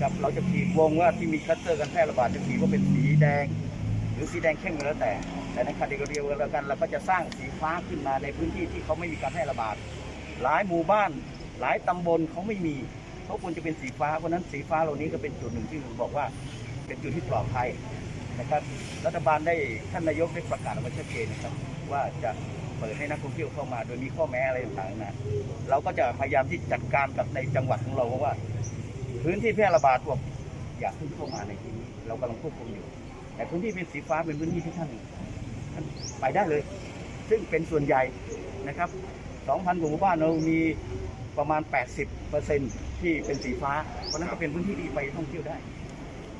นะครับ เราจะขีดวงว่าที่มีคัสเตอร์การแพร่ระบาดจะขีดว่าเป็นสีแดง หรือสีแดงเข้มก็แล้วแต่ แต่ในขณะเดียวกันเราก็จะสร้างสีฟ้าขึ้นมาในพื้นที่ที่เขาไม่มีการแพร่ระบาด หลายหมู่บ้าน หลายตำบลเขาไม่มีเขาควรจะเป็นสีฟ้าเพราะนั้นสีฟ้าเหล่านี้ก็เป็นจุดหนึ่งที่ผมบอกว่า เป็นจุดที่ปลอดภัยนะครับรัฐบาลได้ท่านนายกได้ประกาศออกมาชัดเจนนะครับ ว่าจะเปิดให้นักท่องเที่ยวเข้ามา โดยมีข้อแม้อะไรต่างๆนะเราก็จะพยายามที่จัดการกับในจังหวัดของเราเพราะว่า พื้นที่แพร่ระบาดพวกอย่าเพิ่งเข้ามาในที่นี้เรากำลังควบคุมอยู่ แต่พื้นที่เป็นสีฟ้าเป็นพื้นที่ที่ท่านท่านไปได้เลย ซึ่งเป็นส่วนใหญ่นะครับ 2,000กว่าหมู่บ้านเรามีประมาณ 80เปอร์เซ็นที่เป็นสีฟ้า เพราะฉะนั้นก็เป็นพื้นที่ที่ไปท่องเที่ยวได้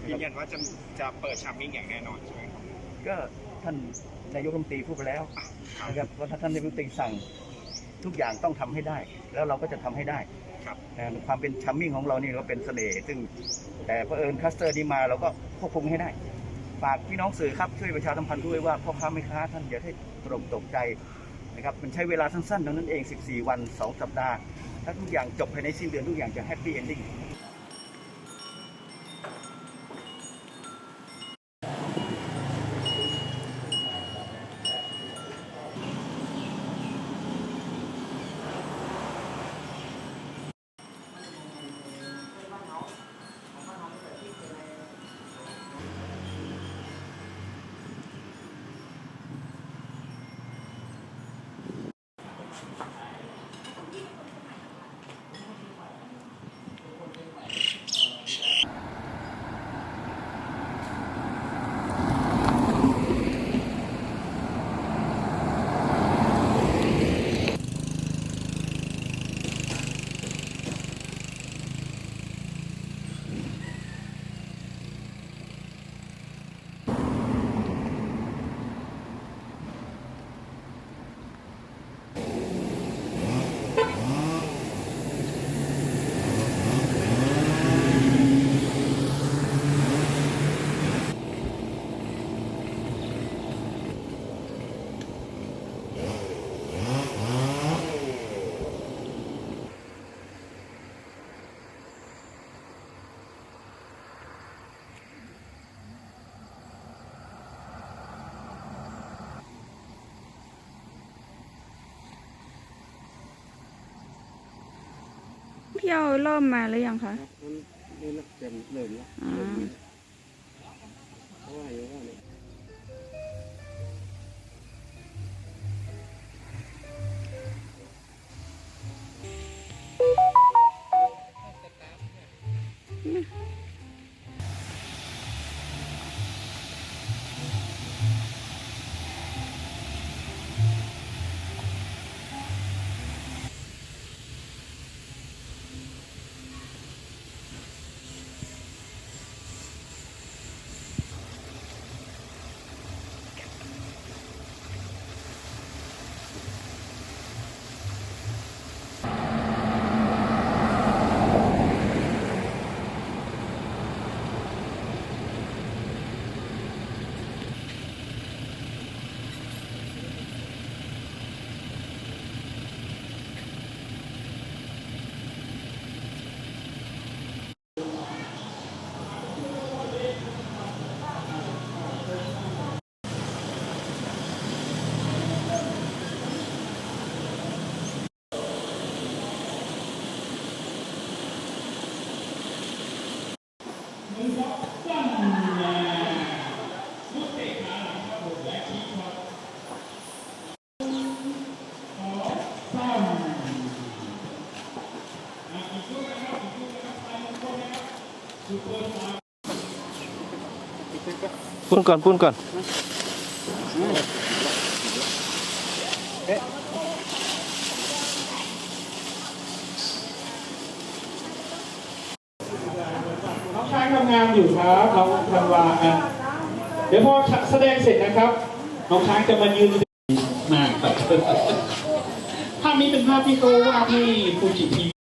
ยืนยันว่าจะจะเปิดชัมมิ่งอย่างแน่นอนใช่ไหมครับก็ท่านนายกรัฐมนตรีพูดไปแล้วนะครับว่าถ้าท่านนายกรัฐมนตรีสั่งทุกอย่างต้องทำให้ได้ แล้วเราก็จะทำให้ได้ ครับแต่ความเป็นชัมมิ่งของเรานี่ก็เป็นเสน่ห์ซึ่งแต่เพอิญคัสเตอร์นี้มาเราก็ควบคุมให้ได้ฝากพี่น้องสื่อครับช่วยประชาสัมพันธ์ด้วยว่าพ่อค้าแม่ค้าท่านอย่าให้ตรมตกใจนะครับมันใช้เวลาสั้นๆเท่านั้นเอง 14 วัน 2 สัปดาห์ ถ้าทุกอย่างจบภายในสิ้นเดือนทุกอย่างจะแฮปปี้เอนดิ้ง เที่ยวเริ่มมาหรือยังคะนี่เริ่มเริ่มแล้วอ่าเริ่มมีเพราะว่าอย่ว่าเนี่ย ปุ้นก่อนปุ้นก่อนน้องช้างทำงานอยู่ครับน้องธันวาอะเดี๋ยวพอแสดงเสร็จนะครับน้องช้างจะมายืนมากครับภาพนี้เป็นภาพที่เขาวาดให้ฟูจิที